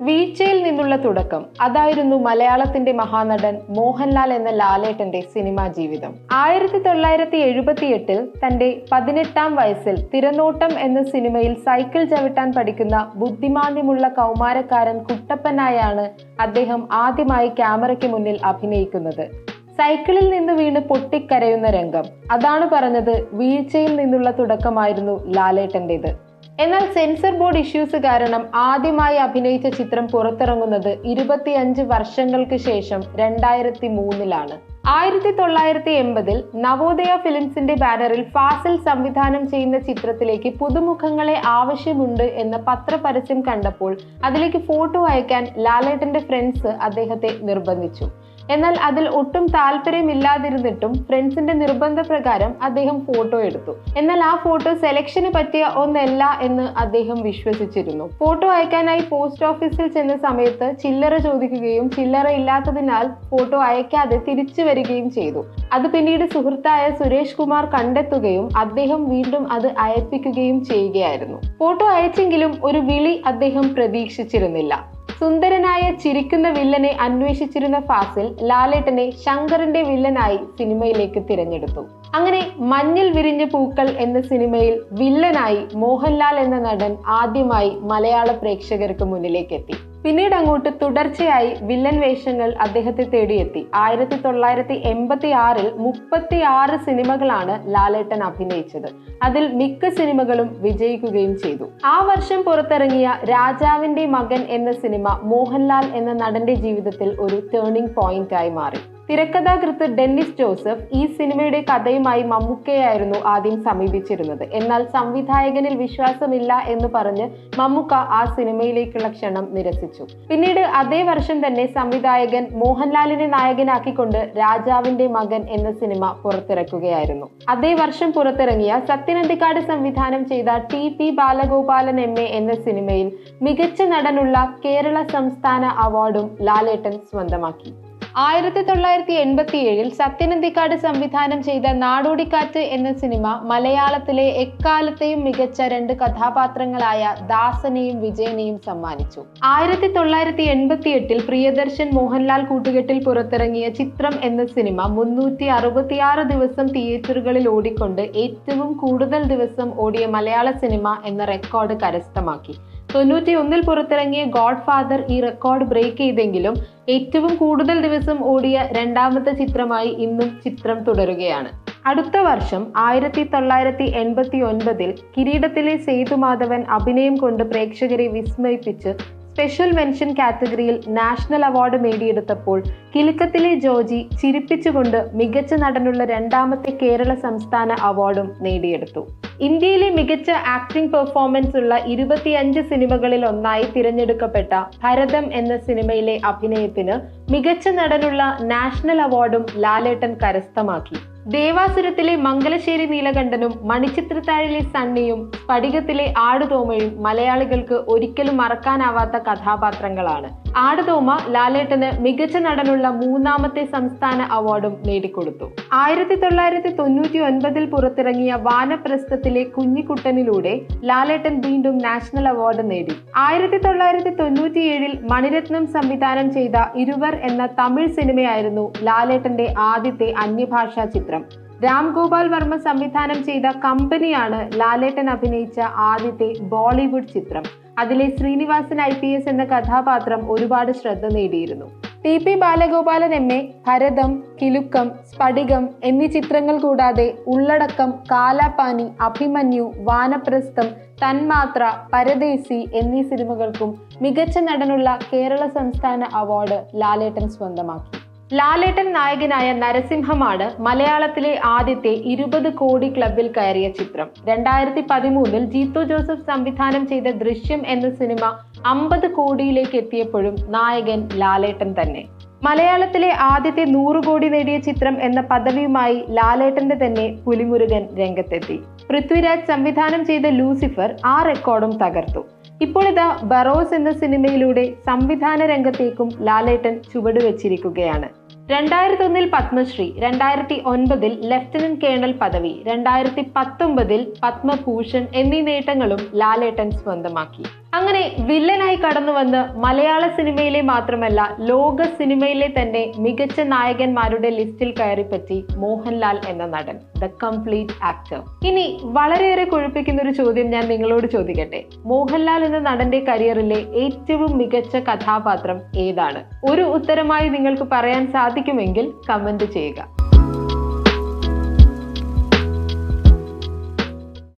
വീഴ്ചയിൽ നിന്നുള്ള തുടക്കം. അതായിരുന്നു മലയാളത്തിന്റെ മഹാനടൻ മോഹൻലാൽ എന്ന ലാലേട്ടന്റെ സിനിമാ ജീവിതം. ആയിരത്തി തൊള്ളായിരത്തി എഴുപത്തി എട്ടിൽ തന്റെ പതിനെട്ടാം വയസ്സിൽ തിരനോട്ടം എന്ന സിനിമയിൽ സൈക്കിൾ ചവിട്ടാൻ പഠിക്കുന്ന ബുദ്ധിമാന്യമുള്ള കൗമാരക്കാരൻ കുട്ടപ്പനായാണ് അദ്ദേഹം ആദ്യമായി ക്യാമറയ്ക്ക് മുന്നിൽ അഭിനയിക്കുന്നത്. സൈക്കിളിൽ നിന്ന് വീണ് പൊട്ടിക്കരയുന്ന രംഗം. അതാണ് പറഞ്ഞത് വീഴ്ചയിൽ നിന്നുള്ള തുടക്കമായിരുന്നു ലാലേട്ടന്റേത്. എന്നാൽ സെൻസർ ബോർഡ് ഇഷ്യൂസ് കാരണം ആദ്യമായി അഭിനയിച്ച ചിത്രം പുറത്തിറങ്ങുന്നത് ഇരുപത്തിയഞ്ച് വർഷങ്ങൾക്ക് ശേഷം രണ്ടായിരത്തി മൂന്നിലാണ് ആയിരത്തി തൊള്ളായിരത്തി എൺപതിൽ നവോദയ ഫിലിംസിന്റെ ബാനറിൽ ഫാസിൽ സംവിധാനം ചെയ്യുന്ന ചിത്രത്തിലേക്ക് പുതുമുഖങ്ങളെ ആവശ്യമുണ്ട് എന്ന പത്രപരസ്യം കണ്ടപ്പോൾ അതിലേക്ക് ഫോട്ടോ അയക്കാൻ ലാലേട്ടന്റെ ഫ്രണ്ട്സ് അദ്ദേഹത്തെ നിർബന്ധിച്ചു. എന്നാൽ അതിൽ ഒട്ടും താല്പര്യമില്ലാതിരുന്നിട്ടും ഫ്രണ്ട്സിന്റെ നിർബന്ധപ്രകാരം അദ്ദേഹം ഫോട്ടോ എടുത്തു. എന്നാൽ ആ ഫോട്ടോ സെലക്ഷന് പറ്റിയ ഒന്നല്ല എന്ന് അദ്ദേഹം വിശ്വസിച്ചിരുന്നു. ഫോട്ടോ അയക്കാനായി പോസ്റ്റ് ഓഫീസിൽ ചെന്ന സമയത്ത് ചില്ലറ ചോദിക്കുകയും ചില്ലറ ഇല്ലാത്തതിനാൽ ഫോട്ടോ അയക്കാതെ തിരിച്ചു വരികയും ചെയ്തു. അത് പിന്നീട് സുഹൃത്തായ സുരേഷ് കുമാർ കണ്ടെത്തുകയും അദ്ദേഹം വീണ്ടും അത് അയപ്പിക്കുകയും ചെയ്യുകയായിരുന്നു. ഫോട്ടോ അയച്ചെങ്കിലും ഒരു വിളി അദ്ദേഹം പ്രതീക്ഷിച്ചിരുന്നില്ല. സുന്ദരനായ ചിരിക്കുന്ന വില്ലനെ അന്വേഷിച്ചിരുന്ന ഫാസിൽ ലാലേട്ടനെ ശങ്കറിന്റെ വില്ലനായി സിനിമയിലേക്ക് തിരഞ്ഞെടുത്തു. അങ്ങനെ മഞ്ഞിൽ വിരിഞ്ഞ പൂക്കൾ എന്ന സിനിമയിൽ വില്ലനായി മോഹൻലാൽ എന്ന നടൻ ആദ്യമായി മലയാള പ്രേക്ഷകർക്ക് മുന്നിലേക്ക് എത്തി പിന്നീട് അങ്ങോട്ട് തുടർച്ചയായി വില്ലൻ വേഷങ്ങൾ അദ്ദേഹത്തെ തേടിയെത്തി. ആയിരത്തി തൊള്ളായിരത്തി എൺപത്തി ആറിൽ മുപ്പത്തി ആറ് സിനിമകളാണ് ലാലേട്ടൻ അഭിനയിച്ചത്. അതിൽ മിക്ക സിനിമകളും വിജയിക്കുകയും ചെയ്തു. ആ വർഷം പുറത്തിറങ്ങിയ രാജാവിന്റെ മകൻ എന്ന സിനിമ മോഹൻലാൽ എന്ന നടന്റെ ജീവിതത്തിൽ ഒരു ടേണിംഗ് പോയിന്റ് ആയി മാറി. തിരക്കഥാകൃത്ത് ഡെന്നിസ് ജോസഫ് ഈ സിനിമയുടെ കഥയുമായി മമ്മൂക്കയായിരുന്നു ആദ്യം സമീപിച്ചിരുന്നത്. എന്നാൽ സംവിധായകനിൽ വിശ്വാസമില്ല എന്ന് പറഞ്ഞ് മമ്മൂക്ക ആ സിനിമയിലേക്കുള്ള ക്ഷണം നിരസിച്ചു. പിന്നീട് അതേ വർഷം തന്നെ സംവിധായകൻ മോഹൻലാലിനെ നായകനാക്കിക്കൊണ്ട് രാജാവിന്റെ മകൻ എന്ന സിനിമ പുറത്തിറക്കുകയായിരുന്നു. അതേ വർഷം പുറത്തിറങ്ങിയ സത്യനന്ദിക്കാട് സംവിധാനം ചെയ്ത T P Balagopalan M A എന്ന സിനിമയിൽ മികച്ച നടനുള്ള കേരള സംസ്ഥാന അവാർഡും ലാലേട്ടൻ സ്വന്തമാക്കി. ആയിരത്തി തൊള്ളായിരത്തി എൺപത്തി ഏഴിൽ സത്യനന്ദിക്കാട് സംവിധാനം ചെയ്ത നാടോടിക്കാറ്റ് എന്ന സിനിമ മലയാളത്തിലെ എക്കാലത്തെയും മികച്ച രണ്ട് കഥാപാത്രങ്ങളായ ദാസനെയും വിജയനെയും സമ്മാനിച്ചു. ആയിരത്തി തൊള്ളായിരത്തി എൺപത്തി എട്ടിൽ പ്രിയദർശൻ മോഹൻലാൽ കൂട്ടുകെട്ടിൽ പുറത്തിറങ്ങിയ ചിത്രം എന്ന സിനിമ മുന്നൂറ്റി അറുപത്തിയാറ് ദിവസം തിയേറ്ററുകളിൽ ഓടിക്കൊണ്ട് ഏറ്റവും കൂടുതൽ ദിവസം ഓടിയ മലയാള സിനിമ എന്ന റെക്കോർഡ് കരസ്ഥമാക്കി. തൊണ്ണൂറ്റി ഒന്നിൽ പുറത്തിറങ്ങിയ ഗോഡ് ഫാദർ ഈ റെക്കോർഡ് ബ്രേക്ക് ചെയ്തെങ്കിലും ഏറ്റവും കൂടുതൽ ദിവസം ഓടിയ രണ്ടാമത്തെ ചിത്രമായി ഇന്നും ചിത്രം തുടരുകയാണ്. അടുത്ത വർഷം ആയിരത്തി തൊള്ളായിരത്തി എൺപത്തി ഒൻപതിൽ കിരീടത്തിലെ സേതുമാധവൻ അഭിനയം കൊണ്ട് പ്രേക്ഷകരെ വിസ്മയിപ്പിച്ച് special mention category national award നേടിയെടുത്തപ്പോൾ കിലുക്കത്തിലെ ജോജി ചിരിപ്പിച്ചുകൊണ്ട് മികച്ച നടനുള്ള രണ്ടാമത്തെ കേരള സംസ്ഥാന അവാർഡും നേടിയെടുത്തു. ഇന്ത്യയിലെ മികച്ച ആക്ടിംഗ് പെർഫോമൻസ് ഉള്ള ഇരുപത്തിയഞ്ച് സിനിമകളിൽ ഒന്നായി തിരഞ്ഞെടുക്കപ്പെട്ട ഭരതം എന്ന സിനിമയിലെ അഭിനയത്തിന് മികച്ച നടനുള്ള നാഷണൽ അവാർഡും ലാലേട്ടൻ കരസ്ഥമാക്കി. ദേവാസുരത്തിലെ മംഗലശ്ശേരി നീലകണ്ഠനും മണിച്ചിത്രത്താഴിലെ സണ്ണിയും സ്ഫടികത്തിലെ ആടുതോമയും മലയാളികൾക്ക് ഒരിക്കലും മറക്കാനാവാത്ത കഥാപാത്രങ്ങളാണ്. ആടുതോമ ലാലേട്ടന് മികച്ച നടനുള്ള മൂന്നാമത്തെ സംസ്ഥാന അവാർഡും നേടിക്കൊടുത്തു. ആയിരത്തി തൊള്ളായിരത്തി തൊണ്ണൂറ്റി ഒൻപതിൽ പുറത്തിറങ്ങിയ വാനപ്രസ്ഥത്തിലെ കുഞ്ഞിക്കുട്ടനിലൂടെ ലാലേട്ടൻ വീണ്ടും നാഷണൽ അവാർഡ് നേടി. ആയിരത്തി തൊള്ളായിരത്തി തൊണ്ണൂറ്റിയേഴിൽ മണിരത്നം സംവിധാനം ചെയ്ത ഇരുവർ എന്ന തമിഴ് സിനിമയായിരുന്നു ലാലേട്ടന്റെ ആദ്യത്തെ അന്യഭാഷാ ചിത്രം. രാം ഗോപാൽ വർമ്മ സംവിധാനം ചെയ്ത കമ്പനിയാണ് ലാലേട്ടൻ അഭിനയിച്ച ആദ്യത്തെ ബോളിവുഡ് ചിത്രം. അതിലെ ശ്രീനിവാസൻ ഐ പി എസ് എന്ന കഥാപാത്രം ഒരുപാട് ശ്രദ്ധ നേടിയിരുന്നു. T P Balagopalan M A Bharatham Kilukkam Sphadikam എന്നീ ചിത്രങ്ങൾ കൂടാതെ ഉള്ളടക്കം കാലാപാനി അഭിമന്യു വാനപ്രസ്ഥം തന്മാത്ര പരദേശി എന്നീ സിനിമകൾക്കും മികച്ച നടനുള്ള കേരള സംസ്ഥാന അവാർഡ് ലാലേട്ടൻ സ്വന്തമാക്കി. ലാലേട്ടൻ നായകനായ നരസിംഹമാണ് മലയാളത്തിലെ ആദ്യത്തെ ഇരുപത് കോടി ക്ലബിൽ കയറിയ ചിത്രം. രണ്ടായിരത്തി പതിമൂന്നിൽ ജീത്തു ജോസഫ് സംവിധാനം ചെയ്ത ദൃശ്യം എന്ന സിനിമ അമ്പത് കോടിയിലേക്ക് എത്തിയപ്പോഴും നായകൻ ലാലേട്ടൻ തന്നെ. മലയാളത്തിലെ ആദ്യത്തെ നൂറ് കോടി നേടിയ ചിത്രം എന്ന പദവിയുമായി ലാലേട്ടന്റെ തന്നെ പുലിമുരുകൻ രംഗത്തെത്തി. പൃഥ്വിരാജ് സംവിധാനം ചെയ്ത ലൂസിഫർ ആ റെക്കോർഡും തകർത്തു. ഇപ്പോൾ ഇതാ ബറോസ് എന്ന സിനിമയിലൂടെ സംവിധാന രംഗത്തേക്കും ലാലേട്ടൻ ചുവടുവെച്ചിരിക്കുകയാണ്. രണ്ടായിരത്തി ഒന്നിൽ പത്മശ്രീ രണ്ടായിരത്തി ഒൻപതിൽ ലഫ്റ്റനന്റ് കേണൽ പദവി രണ്ടായിരത്തി പത്തൊമ്പതിൽ പത്മഭൂഷൺ എന്നീ നേട്ടങ്ങളും ലാലേട്ടൻ സ്വന്തമാക്കി. അങ്ങനെ വില്ലനായി കടന്നു വന്ന് മലയാള സിനിമയിലെ മാത്രമല്ല ലോക സിനിമയിലെ തന്നെ മികച്ച നായകന്മാരുടെ ലിസ്റ്റിൽ കയറിപ്പറ്റി മോഹൻലാൽ എന്ന നടൻ ദ കംപ്ലീറ്റ് ആക്ടർ ഇനി വളരെയേറെ കുഴപ്പിക്കുന്ന ഒരു ചോദ്യം ഞാൻ നിങ്ങളോട് ചോദിക്കട്ടെ. മോഹൻലാൽ എന്ന നടന്റെ കരിയറിലെ ഏറ്റവും മികച്ച കഥാപാത്രം ഏതാണ്? ഒരു ഉത്തരമായി നിങ്ങൾക്ക് പറയാൻ സാധിക്കുമെങ്കിൽ കമന്റ് ചെയ്യുക.